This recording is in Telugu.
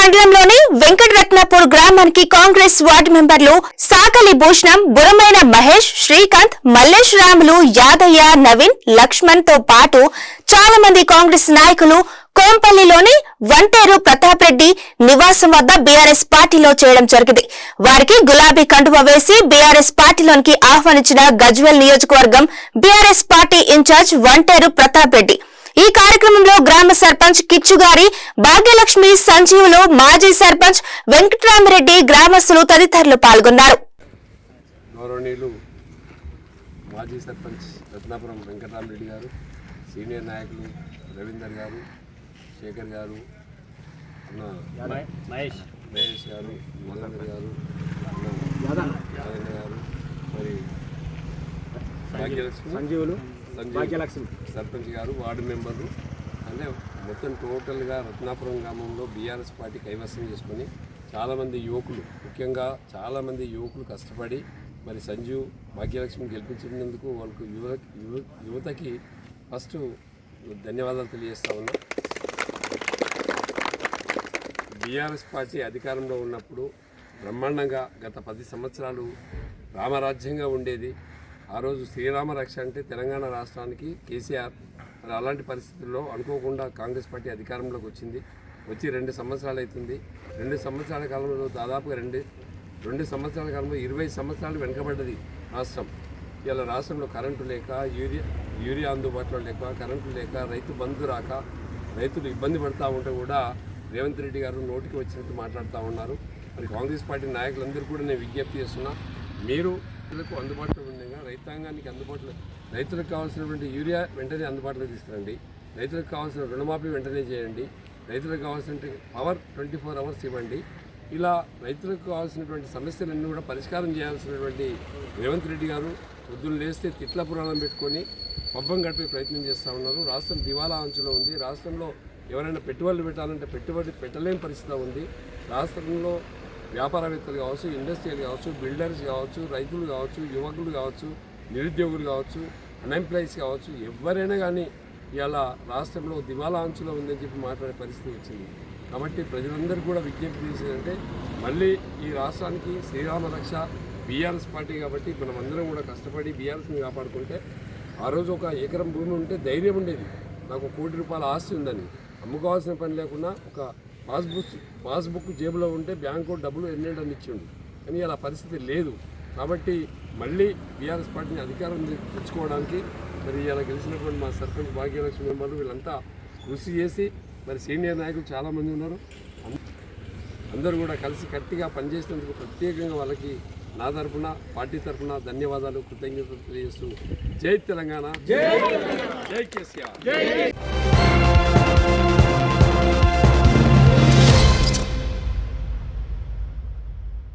మండలంలోని వెంకటరత్నపూర్ గ్రామానికి కాంగ్రెస్ వార్డు మెంబర్లు సాకలి భూషణం బురమైన మహేష్ శ్రీకాంత్ మల్లేష్ రాములు యాదయ్య నవీన్ లక్ష్మణ్తో పాటు చాలా మంది కాంగ్రెస్ నాయకులు కోంపల్లిలోని వంటేరు ప్రతాప్ రెడ్డి నివాసం వద్ద బీఆర్ఎస్ పార్టీలో చేయడం జరిగింది. వారికి గులాబీ కండువ వేసి బీఆర్ఎస్ పార్టీలోనికి ఆహ్వానించిన గజ్వెల్ నియోజకవర్గం BRS party incharge Vanteru Pratap Reddy. ఈ కార్యక్రమంలో గ్రామ సర్పంచ్ కిచ్చుగారి భాగ్యలక్ష్మి సంజీవులు మాజీ సర్పంచ్ వెంకటరామరెడ్డి గ్రామస్తులు తదితరులు పాల్గొన్నారు. మాజీ సర్పంచ్ రత్నాపురం వెంకటరామరెడ్డి గారు సీనియర్ నాయకులు రవీందర్ గారు శేఖర్ గారు అన్న మహేష్. మహేష్ గారు మహేంద్ర గారు గారు మరి భాగ్యలక్ష్మి సంజీవులు. సంజీవ్ భాగ్యలక్ష్మి. సర్పంచ్ గారు వార్డు మెంబర్లు. అంటే మొత్తం టోటల్గా రత్నాపురం గ్రామంలో బీఆర్ఎస్ పార్టీ కైవసం చేసుకొని చాలామంది యువకులు ముఖ్యంగా చాలామంది యువకులు కష్టపడి మరి సంజీవ్ భాగ్యలక్ష్మి గెలిపించినందుకు వాళ్ళకు యువ యువ యువతకి ఫస్ట్ ధన్యవాదాలు తెలియజేస్తా ఉన్నా. బీఆర్ఎస్ పార్టీ అధికారంలో ఉన్నప్పుడు బ్రహ్మాండంగా గత పది సంవత్సరాలు రామరాజ్యంగా ఉండేది. ఆ రోజు శ్రీరామ రక్ష అంటే తెలంగాణ రాష్ట్రానికి కేసీఆర్ మరి అలాంటి పరిస్థితుల్లో అనుకోకుండా కాంగ్రెస్ పార్టీ అధికారంలోకి వచ్చింది. వచ్చి రెండు సంవత్సరాలు అవుతుంది. రెండు సంవత్సరాల కాలంలో దాదాపుగా రెండు రెండు సంవత్సరాల కాలంలో ఇరవై సంవత్సరాలు వెనుకబడ్డది రాష్ట్రం. ఇలా రాష్ట్రంలో కరెంటు లేక యూరియా యూరియా అందుబాటులో లేక కరెంటు లేక రైతు బంధు రాక రైతులు ఇబ్బంది పడుతూ ఉంటే కూడా రేవంత్ రెడ్డి గారు నోటికి వచ్చినట్టు మాట్లాడుతూ ఉన్నారు. మరి కాంగ్రెస్ పార్టీ నాయకులందరూ కూడా నేను విజ్ఞప్తి చేస్తున్నా మీరు అందుబాటులో రైతాంగానికి అందుబాటులో రైతులకు కావాల్సినటువంటి యూరియా వెంటనే అందుబాటులో తీసుకురండి. రైతులకు కావాల్సిన రుణమాఫీ వెంటనే చేయండి. రైతులకు కావాల్సిన పవర్ ట్వంటీ ఫోర్ అవర్స్ ఇవ్వండి. ఇలా రైతులకు కావాల్సినటువంటి సమస్యలన్నీ కూడా పరిష్కారం చేయాల్సినటువంటి రేవంత్ రెడ్డి గారు పొద్దున్న లేస్తే తిట్ల పురాణం పెట్టుకొని పబ్బం గడిపే ప్రయత్నం చేస్తూ ఉన్నారు. రాష్ట్రం దివాలా అంచులో ఉంది. రాష్ట్రంలో ఎవరైనా పెట్టుబడులు పెట్టాలంటే పెట్టుబడి పెట్టలేని పరిస్థితి ఉంది. రాష్ట్రంలో వ్యాపారవేత్తలు కావచ్చు ఇండస్ట్రియల్ కావచ్చు బిల్డర్స్ కావచ్చు రైతులు కావచ్చు యువకులు కావచ్చు నిరుద్యోగులు కావచ్చు అన్ఎంప్లాయీస్ కావచ్చు ఎవరైనా కానీ ఇవాళ రాష్ట్రంలో దివాలా అంచులో ఉందని చెప్పి మాట్లాడే పరిస్థితి వచ్చింది. కాబట్టి ప్రజలందరూ కూడా విజ్ఞప్తి చేసేదంటే మళ్ళీ ఈ రాష్ట్రానికి శ్రీరామ రక్ష బీఆర్ఎస్ పార్టీ కాబట్టి మనం అందరం కూడా కష్టపడి బీఆర్ఎస్ని కాపాడుకుంటే ఆ రోజు ఒక ఎకరం భూమి ఉంటే ధైర్యం ఉండేది. నాకు కోటి రూపాయల ఆస్తి ఉందని. అమ్ముకోవాల్సిన పని లేకుండా ఒక పాస్బుక్ పాస్బుక్ జేబులో ఉంటే బ్యాంకు డబ్బులు ఎన్నేళ్ళని ఇచ్చిండు. కానీ అలా పరిస్థితి లేదు. కాబట్టి మళ్ళీ బీఆర్ఎస్ పార్టీని అధికారం తెచ్చుకోవడానికి మరి ఇలా గెలిచినటువంటి మా సర్పంచ్ భాగ్యలక్ష్మి మెంబర్లు వీళ్ళంతా కృషి చేసి మరి సీనియర్ నాయకులు చాలామంది ఉన్నారు. అందరూ కూడా కలిసి గట్టిగా పనిచేసినందుకు ప్రత్యేకంగా వాళ్ళకి నా తరపున పార్టీ తరపున ధన్యవాదాలు కృతజ్ఞతలు తెలియజేస్తూ జై తెలంగాణ. జై కేసీఆర్.